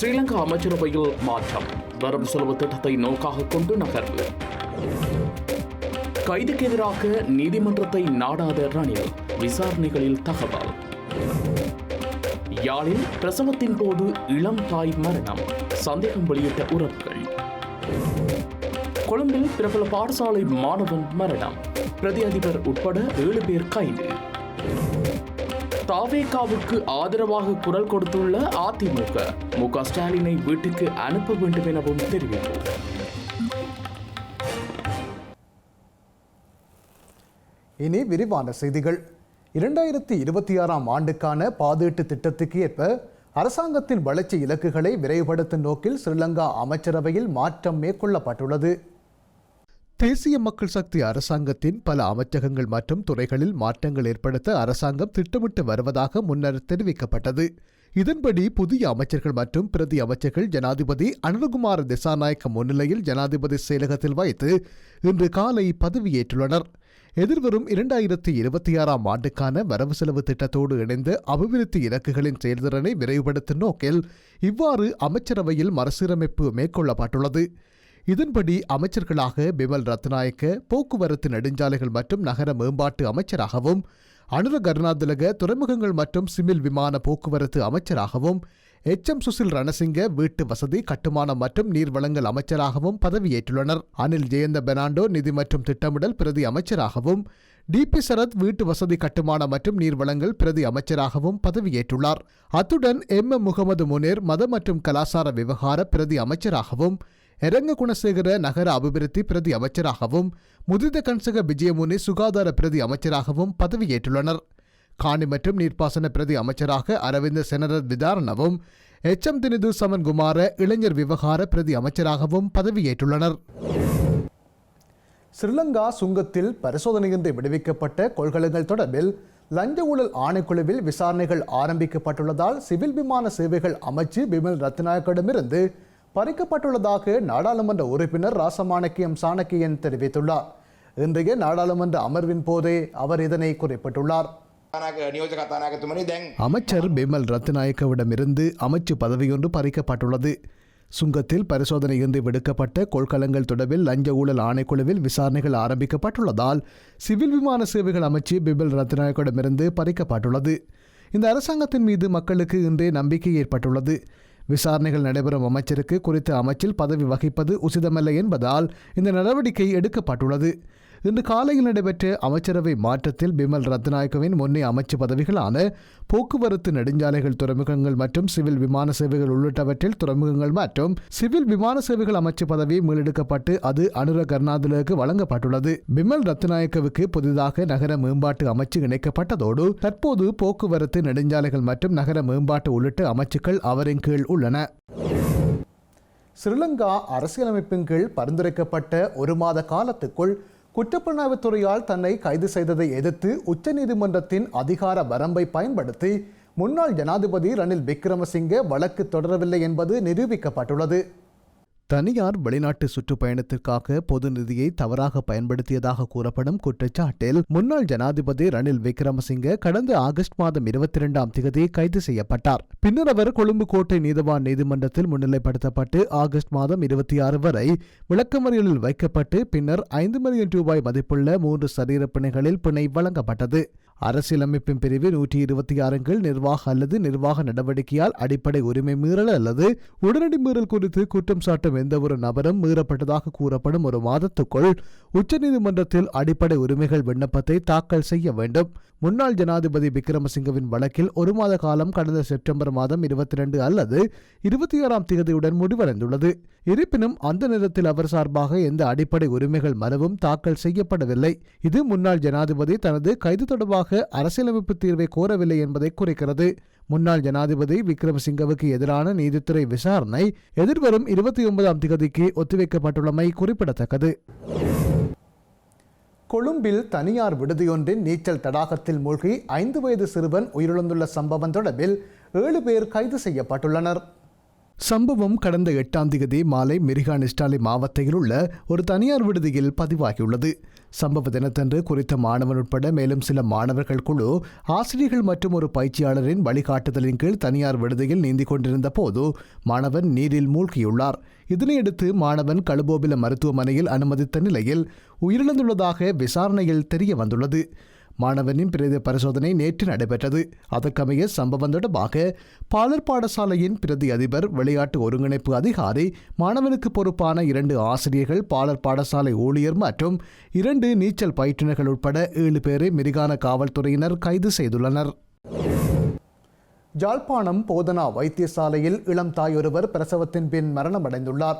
ஸ்ரீலங்கா அமைச்சரவையில் மாற்றம். வரவு செலவு திட்டத்தை நோக்காக கொண்டு நகர்வு. கைதுக்கு எதிராக நீதிமன்றத்தை நாடாத ரணில் விசாரணைகளில் தகவல். யாழில் பிரசவத்தின் போது இளம் தாய் மரணம் சந்தேகம் வெளியிட்ட உறவுகள். கொழும்பில் பிரபல பாடசாலை மாணவன் மரணம் பிரதி அதிபர் உட்பட ஏழு பேர் கைது. தாவேகாவுக்கு ஆதரவாக குரல் கொடுத்துள்ள அதிமுக மு க ஸ்டாலினை வீட்டுக்கு அனுப்ப வேண்டும் எனவும் தெரிவிப்பு. இனி விரிவான செய்திகள். இரண்டாயிரத்தி இருபத்தி ஆறாம் ஆண்டுக்கான பாதீட்டு திட்டத்துக்கு ஏற்ப அரசாங்கத்தின் வளர்ச்சி இலக்குகளை விரைவுபடுத்தும் நோக்கில் ஸ்ரீலங்கா அமைச்சரவையில் மாற்றம் மேற்கொள்ளப்பட்டுள்ளது. தேசிய மக்கள் சக்தி அரசாங்கத்தின் பல அமைச்சகங்கள் மற்றும் துறைகளில் மாற்றங்கள் ஏற்படுத்த அரசாங்கம் திட்டமிட்டு வருவதாக முன்னர் தெரிவிக்கப்பட்டது. இதன்படி புதிய அமைச்சர்கள் மற்றும் பிரதி அமைச்சர்கள் ஜனாதிபதி அனுரகுமார திசாநாயக்க முன்னிலையில் ஜனாதிபதி செயலகத்தில் வைத்து இன்று காலை பதவியேற்றுள்ளனர். எதிர்வரும் இரண்டாயிரத்தி இருபத்தி ஆறாம் ஆண்டுக்கான வரவு செலவு திட்டத்தோடு இணைந்து அபிவிருத்தி இலக்குகளின் செயல்திறனை விரைவுபடுத்தும் நோக்கில் இவ்வாறு அமைச்சரவையில் மறுசீரமைப்பு மேற்கொள்ளப்பட்டுள்ளது. இதன்படி அமைச்சர்களாக பிமல் ரத்நாயக்க போக்குவரத்து நெடுஞ்சாலைகள் மற்றும் நகர மேம்பாட்டு அமைச்சராகவும் அனுர கருணாதிலக துறைமுகங்கள் மற்றும் சிமில் விமான போக்குவரத்து அமைச்சராகவும் எச் எம் சுசில் ரணசிங்க வீட்டு வசதி கட்டுமானம் மற்றும் நீர்வளங்கள் அமைச்சராகவும் பதவியேற்றுள்ளனர். அனில் ஜெயந்த பெனாண்டோ நிதி மற்றும் திட்டமிடல் பிரதி அமைச்சராகவும் டிபி சரத் வீட்டு வசதி கட்டுமானம் மற்றும் நீர்வளங்கள் பிரதி அமைச்சராகவும் பதவியேற்றுள்ளார். அத்துடன் எம் எம் முகமது முனேர் மத மற்றும் கலாசார விவகார பிரதி அமைச்சராகவும் எரங்க குணசேகர நகர அபிவிருத்தி பிரதி அமைச்சராகவும் முதித கன்சக விஜயமுனி சுகாதார பிரதி அமைச்சராகவும் பதவியேற்றுள்ளனர். காணி மற்றும் நீர்ப்பாசன பிரதி அமைச்சராக அரவிந்த் செனரத் விதாரணவும் எச். எம். தினிது சமன் குமார இளைஞர் விவகார பிரதி அமைச்சராகவும் பதவியேற்றுள்ளனர். ஸ்ரீலங்கா சுங்கத்தில் பரிசோதனையின்றி விடுவிக்கப்பட்ட கொள்கலங்கள் தொடர்பில் லஞ்ச ஊழல் ஆணைக்குழுவில் விசாரணைகள் ஆரம்பிக்கப்பட்டுள்ளதால் சிவில் விமான சேவைகள் அமைச்சு பிமல் ரத்நாயக்கிடமிருந்து பறிக்கப்பட்டுள்ளதாக நாடாளுமன்ற உறுப்பினர் ராசமாணிக்கியம் சாணக்கியன் தெரிவித்துள்ளார். இன்றைய நாடாளுமன்ற அமர்வின் போதே அவர் இதனை குறிப்பிட்டுள்ளார். அமைச்சர் பிமல் ரத்நாயக்கவிடமிருந்து அமைச்சு பதவியொன்று பறிக்கப்பட்டுள்ளது. சுங்கத்தில் பரிசோதனையின்றி விடுக்கப்பட்ட கொள்கலங்கள் தொடர்பில் லஞ்ச ஊழல் ஆணைக்குழுவில் விசாரணைகள் ஆரம்பிக்கப்பட்டுள்ளதால் சிவில் விமான சேவைகள் அமைச்சு பிபில் ரத்நாயக்கிடமிருந்து பறிக்கப்பட்டுள்ளது. இந்த அரசாங்கத்தின் மீது மக்களுக்கு இன்றே நம்பிக்கை ஏற்பட்டுள்ளது. விசாரணைகள் நடைபெறும் அமைச்சருக்கு குறித்த அமைச்சில் பதவி வகிப்பது உசிதமல்ல என்பதால் இந்த நடவடிக்கை எடுக்கப்பட்டுள்ளது. இன்று காலையில் நடைபெற்ற அமைச்சரவை மாற்றத்தில் பிமல் ரத்நாயக்கவின் முன்னே அமைச்சு பதவிகளான போக்குவரத்து நெடுஞ்சாலைகள் துறைமுகங்கள் மற்றும் சிவில் விமான சேவைகள் உள்ளிட்டவற்றில் துறைமுகங்கள் மற்றும் சிவில் விமான சேவைகள் அமைச்சு பதவி மீளெடுக்கப்பட்டு அது அனுர கருணாதிலுக்கு வழங்கப்பட்டுள்ளது. பிமல் ரத்நாயக்கவுக்கு புதிதாக நகர மேம்பாட்டு அமைச்சு இணைக்கப்பட்டதோடு தற்போது போக்குவரத்து நெடுஞ்சாலைகள் மற்றும் நகர மேம்பாட்டு உள்ளிட்ட அமைச்சுக்கள் அவரின் கீழ் உள்ளன. ஸ்ரீலங்கா அரசியலமைப்பின் கீழ் பரிந்துரைக்கப்பட்ட ஒரு மாத காலத்துக்குள் குற்றப்புலனாய்வுத்துறையால் தன்னை கைது செய்ததை எதிர்த்து உச்சநீதிமன்றத்தின் அதிகார வரம்பை பயன்படுத்தி முன்னாள் ஜனாதிபதி ரணில் விக்ரமசிங்கே வழக்கு தொடரவில்லை என்பது நிரூபிக்கப்பட்டுள்ளது. தனியார் வெளிநாட்டு சுற்றுப்பயணத்திற்காக பொது நிதியை தவறாக பயன்படுத்தியதாக கூறப்படும் குற்றச்சாட்டில் முன்னாள் ஜனாதிபதி ரணில் விக்ரமசிங்க கடந்த ஆகஸ்ட் மாதம் இருபத்தி இரண்டாம் தேதி கைது செய்யப்பட்டார். பின்னர் அவர் கொழும்பு கோட்டை நீதவான் நீதிமன்றத்தில் முன்னிலைப்படுத்தப்பட்டு ஆகஸ்ட் மாதம் இருபத்தி ஆறு வரை விளக்கமறியலில் வைக்கப்பட்டு பின்னர் ஐந்து மில்லியன் ரூபாய் மதிப்புள்ள மூன்று சரீர பிணைகளில் பிணை வழங்கப்பட்டது. அரசியலமைப்பின் பிரிவு நூற்றி இருபத்தி ஆறின் கீழ் நிர்வாக அல்லது நிர்வாக நடவடிக்கையால் அடிப்படை உரிமை மீறல் அல்லது உடனடி மீறல் குறித்து குற்றம் சாட்டும் எந்த ஒரு நபரும் மீறப்பட்டதாக கூறப்படும் ஒரு மாதத்துக்குள் உச்சநீதிமன்றத்தில் அடிப்படை உரிமைகள் விண்ணப்பத்தை தாக்கல் செய்ய வேண்டும். முன்னாள் ஜனாதிபதி விக்ரமசிங்கவின் வழக்கில் ஒரு மாத காலம் கடந்த செப்டம்பர் மாதம் இருபத்தி ரெண்டு அல்லது இருபத்தி ஆறாம் தேதியுடன் முடிவடைந்துள்ளது. இருப்பினும் அந்த நேரத்தில் அவர் சார்பாக எந்த அடிப்படை உரிமைகள் மனுவும் தாக்கல் செய்யப்படவில்லை. இது முன்னாள் ஜனாதிபதி தனது கைது தொடர்பாக அரசியலமைப்பு தீர்வை கோரவில்லை என்பதை குறிக்கிறது. முன்னாள் ஜனாதிபதி விக்ரமசிங்கவுக்கு எதிரான நீதித்துறை விசாரணை எதிர்வரும் இருபத்தி ஒன்பதாம் திகதிக்கு ஒத்திவைக்கப்பட்டுள்ளமை குறிப்பிடத்தக்கது. கொழும்பில் தனியார் விடுதியொன்றின் நீச்சல் தடாகத்தில் மூழ்கி ஐந்து வயது சிறுவன் உயிரிழந்துள்ள சம்பவம் தொடர்பில் ஏழு பேர் கைது செய்யப்பட்டுள்ளனர். சம்பவம் கடந்த எட்டாம் தேதி மாலை மிரிகானிஸ்டாலி மாவட்டத்தில் உள்ள ஒரு தனியார் விடுதியில் பதிவாகியுள்ளது. சம்பவ தினத்தன்று குறித்த மாணவன் உட்பட மேலும் சில மாணவர்கள் குழு ஆசிரியர்கள் மற்றும் ஒரு பயிற்சியாளரின் வழிகாட்டுதலின் கீழ் தனியார் விடுதியில் நீந்திக் கொண்டிருந்த போது மாணவன் நீரில் மூழ்கியுள்ளார். இதனையடுத்து மாணவன் கழுபோபில மருத்துவமனையில் அனுமதித்த நிலையில் உயிரிழந்துள்ளதாக விசாரணையில் தெரிய வந்துள்ளது மாணவனின் பிரேத பரிசோதனை நேற்று நடைபெற்றது. அதற்கமைய சம்பவம் தொடர்பாக பாலர் பாடசாலையின் பிரதி அதிபர் விளையாட்டு ஒருங்கிணைப்பு அதிகாரி மாணவனுக்கு பொறுப்பான இரண்டு ஆசிரியர்கள் பாலர் பாடசாலை ஊழியர் மற்றும் இரண்டு நீச்சல் பயிற்றுநர்கள் உட்பட ஏழு பேரை மிரிகான காவல்துறையினர் கைது செய்துள்ளனர். ஜாழ்ப்பாணம் போதனா வைத்தியசாலையில் இளம் தாயொருவர் பிரசவத்தின் பின் மரணமடைந்துள்ளார்.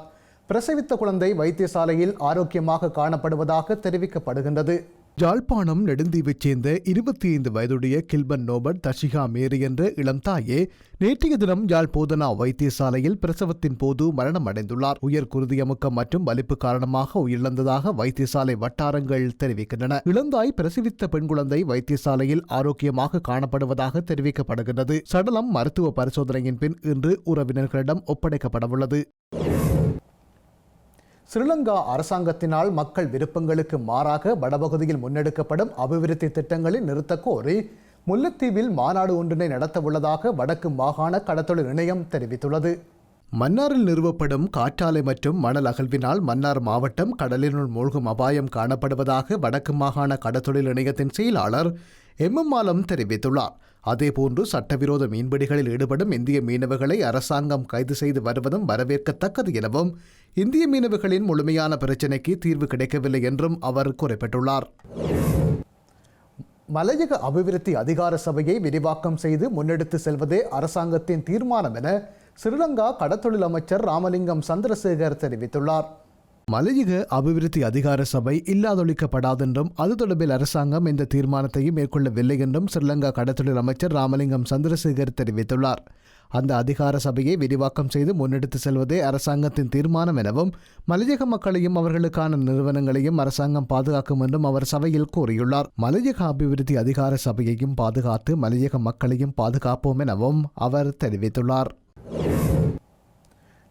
பிரசவித்த குழந்தை வைத்தியசாலையில் ஆரோக்கியமாக காணப்படுவதாக தெரிவிக்கப்படுகின்றது. ஜாழ்ப்பாணம் நெடுந்தீவைச் சேர்ந்த இருபத்தி ஐந்து வயதுடைய கில்பன் நோபர்ட் தஷிகா மேரி என்ற இளம் தாயே நேற்றைய தினம் யாழ் போதனா வைத்தியசாலையில் பிரசவத்தின் போது மரணமடைந்துள்ளார். உயர் குருதியமுக்கம் மற்றும் வலிப்பு காரணமாக உயிரிழந்ததாக வைத்தியசாலை வட்டாரங்கள் தெரிவிக்கின்றன. இளந்தாய் பிரசவித்த பெண் குழந்தை வைத்தியசாலையில் ஆரோக்கியமாக காணப்படுவதாக தெரிவிக்கப்படுகின்றது. சடலம் மருத்துவ பரிசோதனையின் பின் இன்று உறவினர்களிடம் ஒப்படைக்கப்படவுள்ளது. ஸ்ரீலங்கா அரசாங்கத்தினால் மக்கள் விருப்பங்களுக்கு மாறாக வடபகுதியில் முன்னெடுக்கப்படும் அபிவிருத்தி திட்டங்களை நிறுத்தக்கோரி முல்லைத்தீவில் மாநாடு ஒன்றினை நடத்தவுள்ளதாக வடக்கு மாகாண கடத்தொழில் இணையம் தெரிவித்துள்ளது. மன்னாரில் நிறுவப்படும் காற்றாலை மற்றும் மணல் அகழ்வினால் மன்னார் மாவட்டம் கடலினுள் மூழ்கும் அபாயம் காணப்படுவதாக வடக்கு மாகாண கடத்தொழில் இணையத்தின் செயலாளர் எம் எம் மாலம் தெரிவித்துள்ளார். அதேபோன்று சட்டவிரோத மீன்பிடிகளில் ஈடுபடும் இந்திய மீனவர்களை அரசாங்கம் கைது செய்து வருவதும் வரவேற்கத்தக்கது எனவும் இந்திய மீனவர்களின் முழுமையான பிரச்சினைக்கு தீர்வு கிடைக்கவில்லை என்றும் அவர் குறிப்பிட்டுள்ளார். மலையக அபிவிருத்தி அதிகார சபையை விரிவாக்கம் செய்து முன்னெடுத்து செல்வதே அரசாங்கத்தின் தீர்மானம் என ஸ்ரீலங்கா கடத்தொழில் அமைச்சர் ராமலிங்கம் சந்திரசேகர் தெரிவித்துள்ளார். மலையக அபிவிருத்தி அதிகார சபை இல்லாதொழிக்கப்படாதென்றும் அது தொடர்பில் அரசாங்கம் இந்த தீர்மானத்தையும் மேற்கொள்ளவில்லை என்றும் ஸ்ரீலங்கா கடத்தொழில் அமைச்சர் ராமலிங்கம் சந்திரசேகர் தெரிவித்துள்ளார். அந்த அதிகார சபையை விரிவாக்கம் செய்து முன்னெடுத்து செல்வதே அரசாங்கத்தின் தீர்மானம் எனவும் மலையக மக்களையும் அவர்களுக்கான நிறுவனங்களையும் அரசாங்கம் பாதுகாக்கும் என்றும் அவர் சபையில் கூறியுள்ளார். மலையக அபிவிருத்தி அதிகார சபையையும் பாதுகாத்து மலையக மக்களையும் பாதுகாப்போம் எனவும் அவர் தெரிவித்துள்ளார்.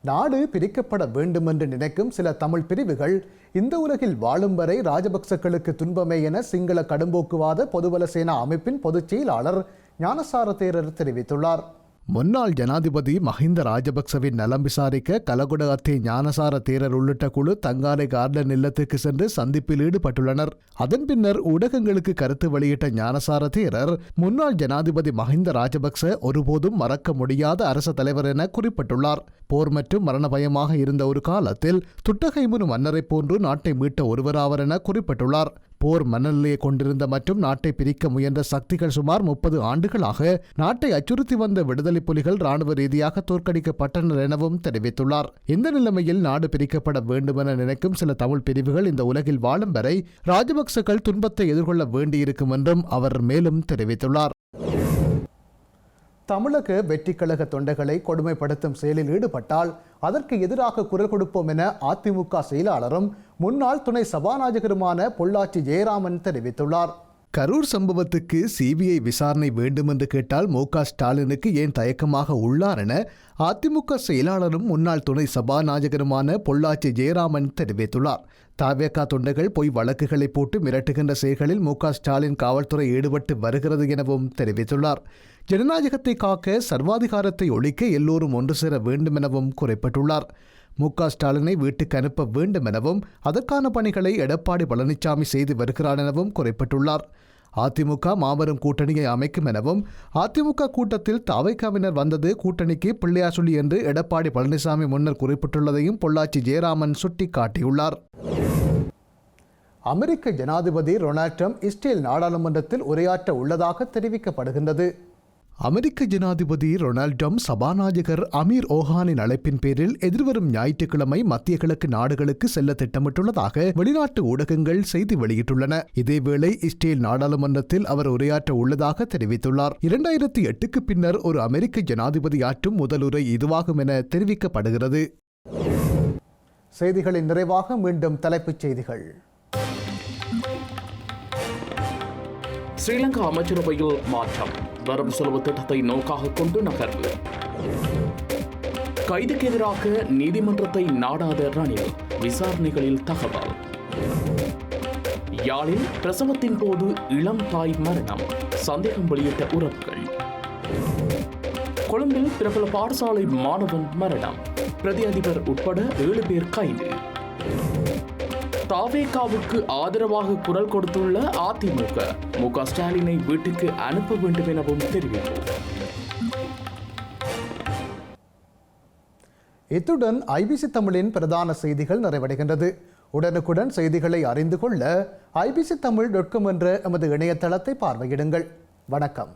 நாடு பிரிக்கப்பட வேண்டும் என்று நினைக்கும் சில தமிழ் பிரிவுகள் இந்த உலகில் வாழும் வரை ராஜபக்சக்களுக்கு துன்பமே என சிங்கள கடும்போக்குவாத பொதுபல சேனா அமைப்பின் பொதுச் செயலாளர் ஞானசார தேரர் தெரிவித்துள்ளார். முன்னாள் ஜனாதிபதி மஹிந்த ராஜபக்சவின் நலம் விசாரிக்க கலகுட அத்தே ஞானசார தேரர் உள்ளிட்ட குழு தங்காலை கார்டன் இல்லத்துக்கு சென்று சந்திப்பில் ஈடுபட்டுள்ளனர். அதன் பின்னர் ஊடகங்களுக்கு கருத்து வெளியிட்ட ஞானசார தேரர் முன்னாள் ஜனாதிபதி மஹிந்த ராஜபக்ச ஒருபோதும் மறக்க முடியாத அரச தலைவர் என குறிப்பிட்டுள்ளார். போர் மற்றும் மரண பயமாக இருந்த ஒரு காலத்தில் துட்டகைமுனு மன்னரைப் போன்று நாட்டை மீட்ட ஒருவராவர் என குறிப்பிட்டுள்ளார். போர் மனநிலையை கொண்டிருந்த மற்றும் நாட்டை பிரிக்க முயன்ற சக்திகள் சுமார் முப்பது ஆண்டுகளாக நாட்டை அச்சுறுத்தி வந்த விடுதலை புலிகள் ராணுவ ரீதியாக தோற்கடிக்கப்பட்டனர் எனவும் தெரிவித்துள்ளார். இந்த நிலைமையில் நாடு பிரிக்கப்பட வேண்டுமென நினைக்கும் சில தமிழ் பிரிவுகள் இந்த உலகில் வாழும் வரை ராஜபக்சகள் துன்பத்தை எதிர்கொள்ள வேண்டியிருக்கும் என்றும் அவர் மேலும் தெரிவித்துள்ளார். தமிழக வெற்றிக்கழக தொண்டைகளை கொடுமைப்படுத்தும் செயலில் ஈடுபட்டால் அதற்கு எதிராக குரல் கொடுப்போம் என அதிமுக செயலாளரும் முன்னாள் துணை சபாநாயகருமான பொள்ளாச்சி ஜெயராமன் தெரிவித்துள்ளார். கரூர் சம்பவத்துக்கு சிபிஐ விசாரணை வேண்டும் என்று கேட்டால் மு க ஸ்டாலினுக்கு ஏன் தயக்கமாக உள்ளார் என அதிமுக செயலாளரும் முன்னாள் துணை சபாநாயகருமான பொள்ளாச்சி ஜெயராமன் தெரிவித்துள்ளார். தாவேகா தொண்டர்கள் பொய் வழக்குகளை போட்டு மிரட்டுகின்ற செயல்களில் மு ஸ்டாலின் காவல்துறை ஈடுபட்டு வருகிறது எனவும் தெரிவித்துள்ளார். ஜனநாயகத்தை காக்க சர்வாதிகாரத்தை ஒழிக்க எல்லோரும் ஒன்று சேர வேண்டும் எனவும் குறிப்பிட்டுள்ளார். மு க ஸ்டாலினை வீட்டுக்கு அனுப்ப வேண்டும் எனவும் அதற்கான பணிகளை எடப்பாடி பழனிசாமி செய்து வருகிறார் எனவும் குறிப்பிட்டுள்ளார். அதிமுக மாபெரும் கூட்டணியை அமைக்கும் எனவும் அதிமுக கூட்டத்தில் தவைக்காவினர் வந்தது கூட்டணிக்கு பிள்ளையாசுலி என்று எடப்பாடி பழனிசாமி முன்னர் குறிப்பிட்டுள்ளதையும் பொள்ளாச்சி ஜெயராமன் சுட்டிக்காட்டியுள்ளார். அமெரிக்க ஜனாதிபதி ரொனால்ட் ட்ரம்ப் இஸ்ரேல் நாடாளுமன்றத்தில் உரையாற்ற உள்ளதாக தெரிவிக்கப்படுகின்றது. அமெரிக்க ஜனாதிபதி ரொனால்ட் ட்ரம்ப் சபாநாயகர் அமீர் ஓஹானின் அழைப்பின் பேரில் எதிர்வரும் ஞாயிற்றுக்கிழமை மத்திய கிழக்கு நாடுகளுக்கு செல்ல திட்டமிட்டுள்ளதாக வெளிநாட்டு ஊடகங்கள் செய்தி வெளியிட்டுள்ளன. இதேவேளை இஸ்ரேல் நாடாளுமன்றத்தில் அவர் உரையாற்ற உள்ளதாக தெரிவித்துள்ளார். இரண்டாயிரத்தி எட்டுக்கு பின்னர் ஒரு அமெரிக்க ஜனாதிபதி ஆற்றும் முதல் உரை இதுவாகும் என தெரிவிக்கப்படுகிறது. செய்திகளின் நிறைவாக மீண்டும் தலைப்புச் செய்திகள். ஸ்ரீலங்கா அமைச்சரவையில் மாற்றம். வரவு செலவு திட்டத்தை நோக்காக கொண்டு நகர்வு. கைதுக்கு எதிராக நீதிமன்றத்தை நாடாத ரணில் விசாரணைகளில் தகவல். யாழில் பிரசவத்தின் போது இளம் தாய் மரணம் சந்தேகம் வெளியிட்ட உறவுகள். கொழும்பில் பிரபல பாடசாலை மாணவன் மரணம் பிரதி அதிபர் உட்பட ஏழு பேர் கைது. தாவேகாவுக்கு ஆதரவாக குரல் கொடுத்துள்ள அதிமுக மு க ஸ்டாலினை வீட்டுக்கு அனுப்ப வேண்டும் எனவும் தெரிவித்துள்ளது இத்துடன் ஐபிசி தமிழின் பிரதான செய்திகள் நிறைவடைகின்றது. உடனுக்குடன் செய்திகளை அறிந்து கொள்ள ஐபிசி தமிழ் டாட் காம் என்ற எமது இணையதளத்தை பார்வையிடுங்கள். வணக்கம்.